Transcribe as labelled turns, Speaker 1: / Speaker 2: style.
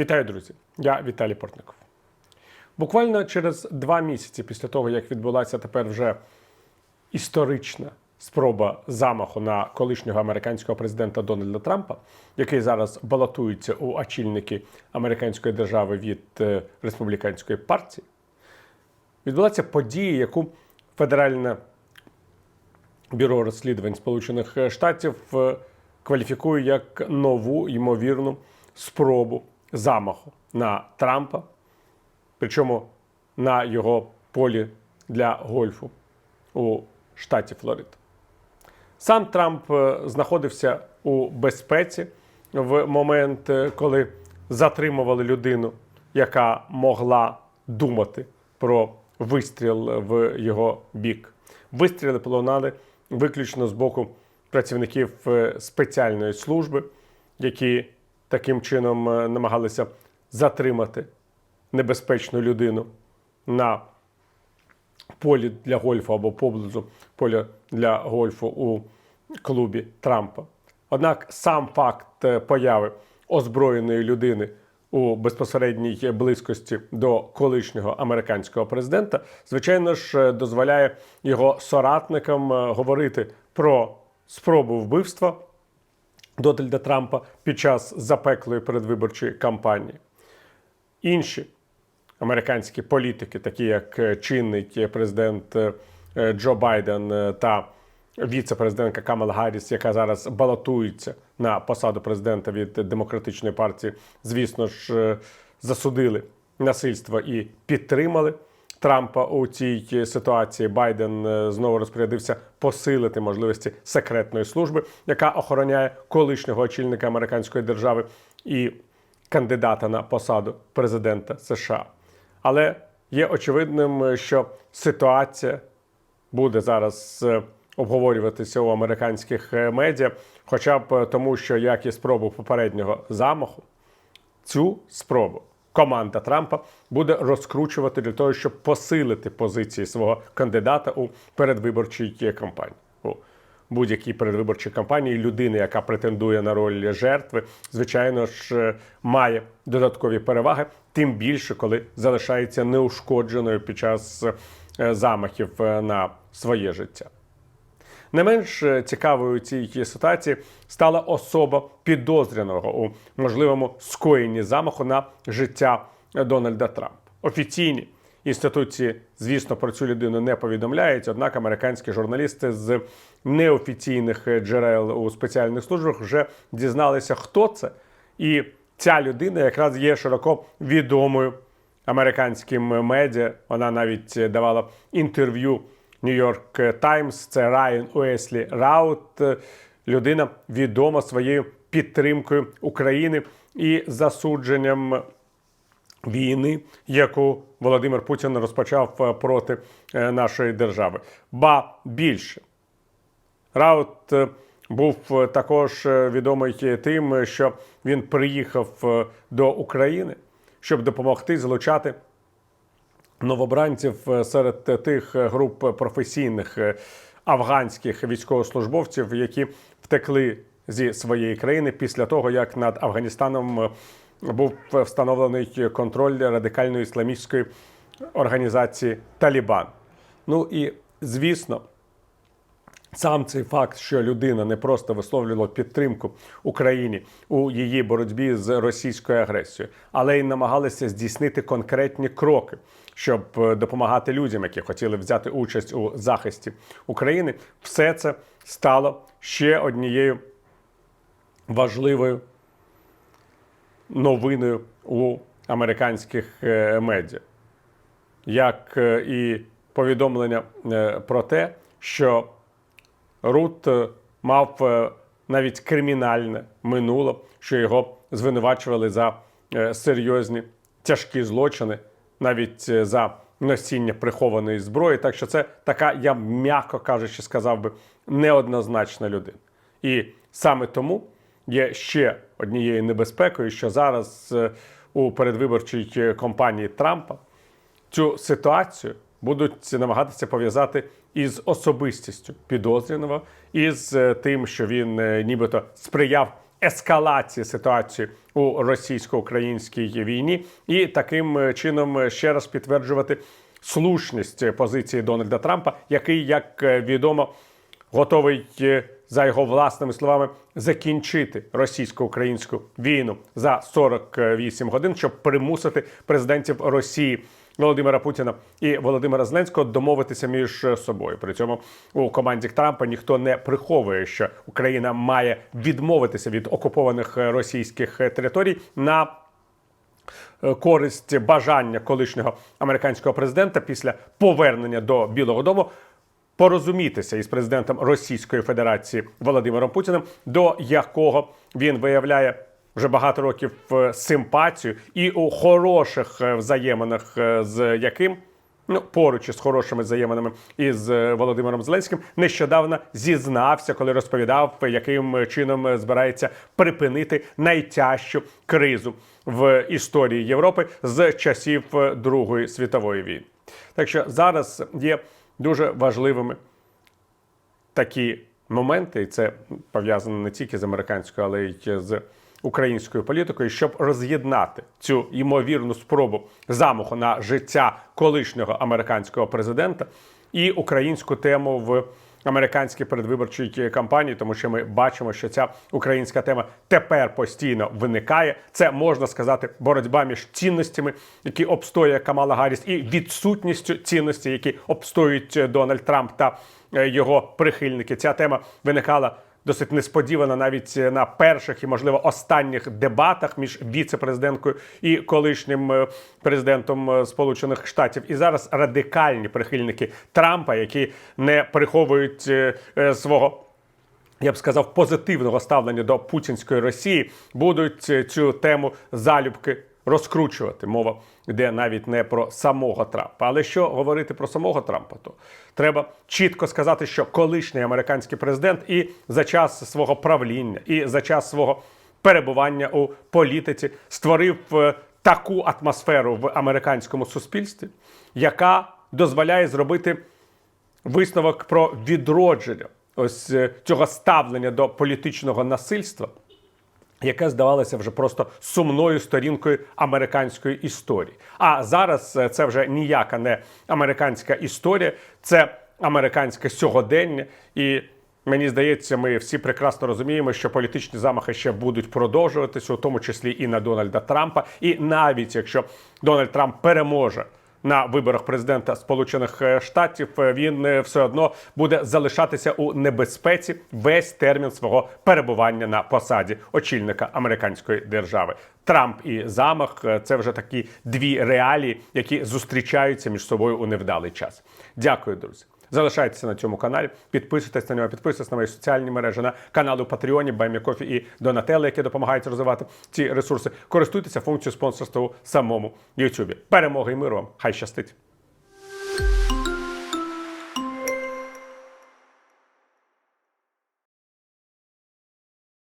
Speaker 1: Вітаю, друзі! Я Віталій Портников. Буквально через два місяці після того, як відбулася тепер вже історична спроба замаху на колишнього американського президента Дональда Трампа, який зараз балотується у очільники американської держави від е, республіканської партії, відбулася подія, яку Федеральне бюро розслідувань Сполучених Штатів е, кваліфікує як нову ймовірну спробу замаху на Трампа, причому на його полі для гольфу у штаті Флорида. Сам Трамп е, знаходився у безпеці в момент, е, коли затримували людину, яка могла думати про вистріл в його бік. Вистріли полунали виключно з боку працівників е, спеціальної служби, які таким чином е, намагалися затримати небезпечну людину на полі для гольфу або поблизу поля для гольфу у клубі Трампа. Однак сам факт е, появи озброєної людини у безпосередній близькості до колишнього американського президента, звичайно ж, е, дозволяє його соратникам говорити про спробу вбивства Дональда Трампа під час запеклої передвиборчої кампанії. Інші американські політики, такі як е, чинний президент е, е, Джо Байден та віце-президентка Камала Гарріс, яка зараз балотується на посаду президента від демократичної партії, звісно ж, засудили насильство і підтримали Трампа у цій ситуації. Байден е, знову розпорядився посилити можливості секретної служби, яка охороняє колишнього очільника американської держави і кандидата на посаду президента США. Але є очевидним, що ситуація буде зараз е, обговорюватися у американських е, медіа, хоча б е, тому, що як і спробу попереднього замаху, цю спробу команда Трампа буде розкручувати для того, щоб посилити позиції свого кандидата у передвиборчій кампанії. У будь-якій передвиборчій кампанії людина, яка претендує на роль жертви, звичайно ж, е, має додаткові переваги, тим більше, коли залишається неушкодженою під час е, замахів е, на своє життя. Не менш е, цікавою цій ситуації стала особа підозрюваного у можливому скоєнні замаху на життя Дональда Трампа. Офіційні інституції, звісно, про цю людину не повідомляють. Однак американські журналісти з неофіційних джерел у спеціальних службах вже дізналися, хто це. І ця людина якраз є широко відомою американським медіа. Вона навіть давала інтерв'ю Нью-Йорк Таймс. Це Райан Уеслі Раут, людина відома своєю підтримкою України і засудженням війни, яку Володимир Путін розпочав е, проти е, нашої держави. Ба більше Раут е, був також відомий тим, що він приїхав до України, щоб допомогти залучати новобранців е, серед тих е, груп професійних е, афганських військовослужбовців, які втекли зі своєї країни після того, як над Афганістаном був встановлений контроль радикальної ісламістської організації Талібан. Ну і звісно. Сам цей факт, що людина не просто висловлювала підтримку Україні у її боротьбі з російською агресією, але й намагалася здійснити конкретні кроки, щоб е, допомагати людям, які хотіли взяти участь у захисті України, все це стало ще однією важливою новиною у американських е, медіа, як е, і повідомлення про те, що Рут е, мав е, навіть кримінальне минуло, що його звинувачували за е, серйозні тяжкі злочини, навіть за носіння прихованої зброї. Так що це така, я м'яко кажучи, сказав би, неоднозначна людина. І саме тому є ще однією небезпекою, що зараз у передвиборчій кампанії Трампа цю ситуацію будуть намагатися пов'язати із особистістю підозрюваного, із е, тим, що він е, нібито сприяв ескалації ситуації у російсько-українській війні, і таким е, чином ще раз підтверджувати слушність позиції Дональда Трампа, який, як відомо, готовий за його власними словами закінчити російсько-українську війну за 48 годин, щоб примусити президентів Росії. Володимира Путіна і Володимира Зеленського домовитися між собою. При цьому у команді Трампа ніхто не приховує, що Україна має відмовитися від окупованих російських територій на е, користь бажання колишнього американського президента після повернення до Білого Дому порозумітися із президентом Російської Федерації Володимиром Путіним, до якого він виявляє вже багато років е, симпатію і у хороших е, взаєминах е, з яким. Ну, поруч із хорошими взаєминами із Володимиром Зеленським нещодавно зізнався, коли розповідав, яким чином збирається припинити найтяжчу кризу в історії Європи з часів Другої світової війни. Так що зараз є дуже важливими такі моменти, і це пов'язано не тільки з американською, але й з українською політикою, щоб роз'єднати цю ймовірну спробу замаху на життя колишнього американського президента і українську тему в американській передвиборчій кампанії, тому що ми бачимо, що ця українська тема тепер постійно виникає. Це можна сказати боротьба між цінностями, які обстоює Камала Гарріс, і відсутністю цінностей, які обстоюють Дональд Трамп та е, його прихильники. Ця тема виникала досить несподівано навіть на перших і, можливо, останніх дебатах між віце-президенткою і колишнім е, президентом е, Сполучених Штатів. І зараз радикальні прихильники Трампа, які не приховують е, е, свого. Я б сказав, позитивного ставлення до путінської Росії будуть е, цю тему залюбки розкручувати. Мова йде навіть не про самого Трампа. Але що говорити про самого Трампа, то треба чітко сказати, що колишній американський президент і за час свого правління, і за час свого перебування у політиці створив е, таку атмосферу в американському суспільстві, яка дозволяє зробити висновок про відродження ось е, цього ставлення до політичного насильства, яке здавалося вже просто сумною сторінкою американської історії. А зараз е, це вже ніяка не американська історія, це американське сьогодення. І мені здається, ми всі прекрасно розуміємо, що політичні замахи ще будуть продовжуватися, у тому числі і на Дональда Трампа. І навіть якщо Дональд Трамп переможе. На виборах президента Сполучених е, Штатів е, він е, все одно буде залишатися у небезпеці весь термін свого перебування на посаді очільника американської держави. Трамп і замах це вже такі дві реалії, які зустрічаються між собою у невдалий час. Дякую, друзі. Залишайтеся на цьому каналі, підписуйтесь на нього, підписуйтесь на мої соціальні мережі, на канали Патреоні, Баймікофі і Донателли, які допомагають розвивати ці ресурси. Користуйтеся функцією спонсорства у самому Ютубі. Перемоги і миру вам! Хай щастить!